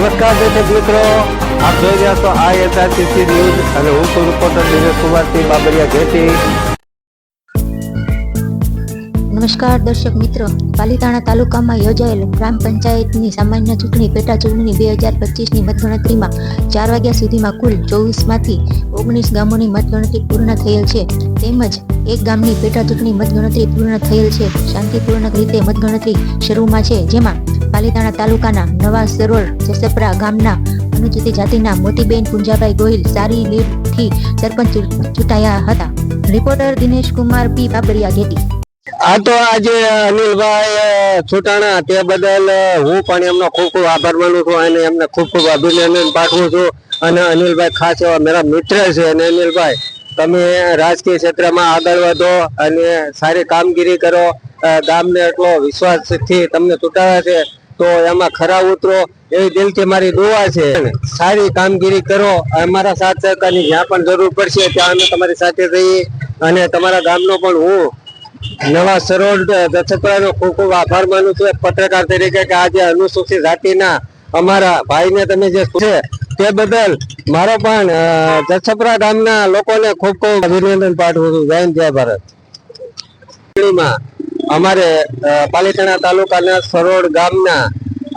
નમસ્કાર દર્શક મિત્રો, આપ જોઈ રહ્યા છો આ એસઆરટીસી ન્યૂઝ અને હું છું રિપોર્ટર દિનેશ કુમારસિંહ બાબરિયા ઘેટી. નમસ્કાર દર્શક મિત્રો, પાલીતાણા તાલુકામાં યોજાયેલ ગ્રામ પંચાયતની સામાન્ય ચૂંટણી પેટા ચૂંટણી બે હજાર પચીસની મતગણતરીમાં ચાર વાગ્યા સુધીમાં કુલ ચોવીસમાંથી ઓગણીસ ગામોની મતગણતરી પૂર્ણ થયેલ છે. તેમજ એક ગામની પેટા ચૂંટણી મતગણતરી પૂર્ણ થયેલ છે. શાંતિપૂર્ણ રીતે મતગણતરી શરૂમાં છે, જેમાં પાલીતાણા તાલુકાના નવા સરોળ જસપરા ગામના અનુસૂચિત જાતિના મોતીબેન પુંજાભાઈ ગોહિલ સારી લીડથી સરપંચ ચૂંટાયા હતા. Reporter Dinesh Kumar, P. Babariya Gheti. આ તો આજે અનિલભાઈ છૂટાણા તે બદલ હું પણ એમનો ખૂબ ખૂબ આભાર માનું છું અને એમને ખૂબ ખૂબ અભિનંદન પાઠવું છું. અને અનિલભાઈ ખાસ એવા મારા મિત્ર છે અને અનિલભાઈ, તમે રાજકીય ક્ષેત્રમાં આગળ વધો અને સારી કામગીરી કરો. ગામને એટલો વિશ્વાસથી તમને ચૂંટાવ્યા છે. તો એમાં ખરા ઉતરો એવી દિલથી મારી દુઆ છે. સારી કામગીરી કરો અમારા સાથ સહકારની જ્યાં પણ જરૂર પડશે ત્યાં અમે તમારી સાથે રહીએ. અને તમારા ગામનો પણ હું નવા સરોડ દક્ષપરાનો ખૂબ ખૂબ આભાર માનું છું. પત્રકાર તરીકે કે આજે અનુસૂચિત જાતિના અમારા ભાઈને તમે જે છે તે બદલ મારો પણ અ, ગામના લોકોને ખૂબ ખૂબ અભિનંદન પાઠવું છું. જય જય ભારત. અમારે પાલીતાણા તાલુકાના સરોડ ગામના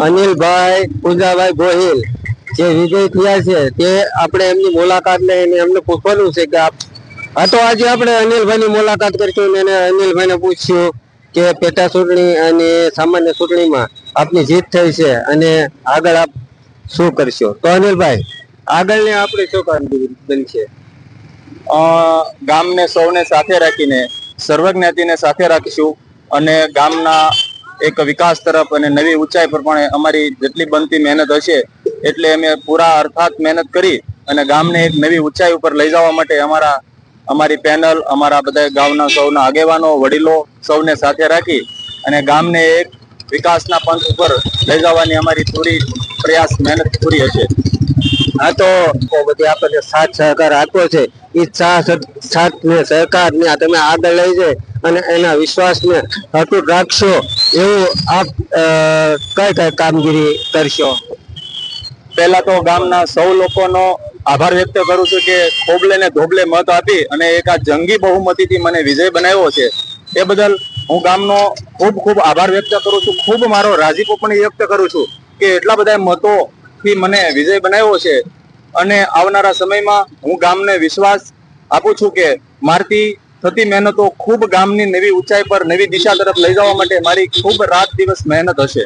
અનિલભાઈ પૂંજાભાઈ ગોહિલ જે વિજય થયા છે, તે આપણે એમની મુલાકાત લઈને એમને પૂછવાનું છે કે આપ, હા તો આજે આપણે અનિલભાઈની મુલાકાત કરીશું અને અનિલભાઈને પૂછ્યું કે પેટા ચૂંટણી અને સામાન્ય ચૂંટણીમાં આપની જીત થઈ છે અને આગળ આપ શું કરશો? તો અનિલભાઈ, આગળની આપણે શું કામગીરી બનશે? ગામને સૌને સાથે રાખીને, સર્વજ્ઞાતિને સાથે રાખીશું. અને ગામના એક વિકાસ તરફ અને નવી ઊંચાઈ પર પણ અમારી જેટલી બનતી મહેનત હશે, એટલે અમે પૂરા અર્થાત મહેનત કરી અને ગામને એક નવી ઊંચાઈ ઉપર લઈ જવા માટે અમારા, અમારી પેનલ, અમારા બધા ગામના સૌના આગેવાનો, વડીલો સૌને સાથે રાખી અને ગામને એક વિકાસના પંથ ઉપર લઈ જવાની અમારી પૂરી પ્રયાસ, મહેનત પૂરી હશે. આ તો બધી આપણને સાથ સહકાર આપ્યો છે. એ સાથ સાથ ને સહકાર ને તમે આગળ લઈ જાય અને એના વિશ્વાસને અતૂટ રાખશો એવું આપ કઈ કઈ કામગીરી કરશો? પહેલા તો ગામના સૌ લોકોનો આભાર વ્યક્ત કરું છું કે ખોબલે ને ધોબલે મત આપી અને એક આ જંગી બહુમતીથી મને વિજય બનાવ્યો છે. એ બદલ હું ગામનો ખૂબ ખૂબ આભાર વ્યક્ત કરું છું. ખૂબ મારો રાજીપો પણ વ્યક્ત કરું છું કે એટલા બધા મતોથી મને વિજય બનાવ્યો છે. અને આવનારા સમયમાં હું ગામને વિશ્વાસ આપું છું કે મારથી થતી મહેનતો ખૂબ ગામની નવી ઊંચાઈ પર નવી દિશા તરફ લઈ જવા માટે મારી ખૂબ રાત દિવસ મહેનત હશે.